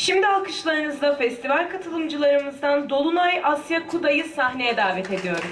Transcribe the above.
Şimdi alkışlarınızla festival katılımcılarımızdan Dolunay Asya Kuda'yı sahneye davet ediyoruz.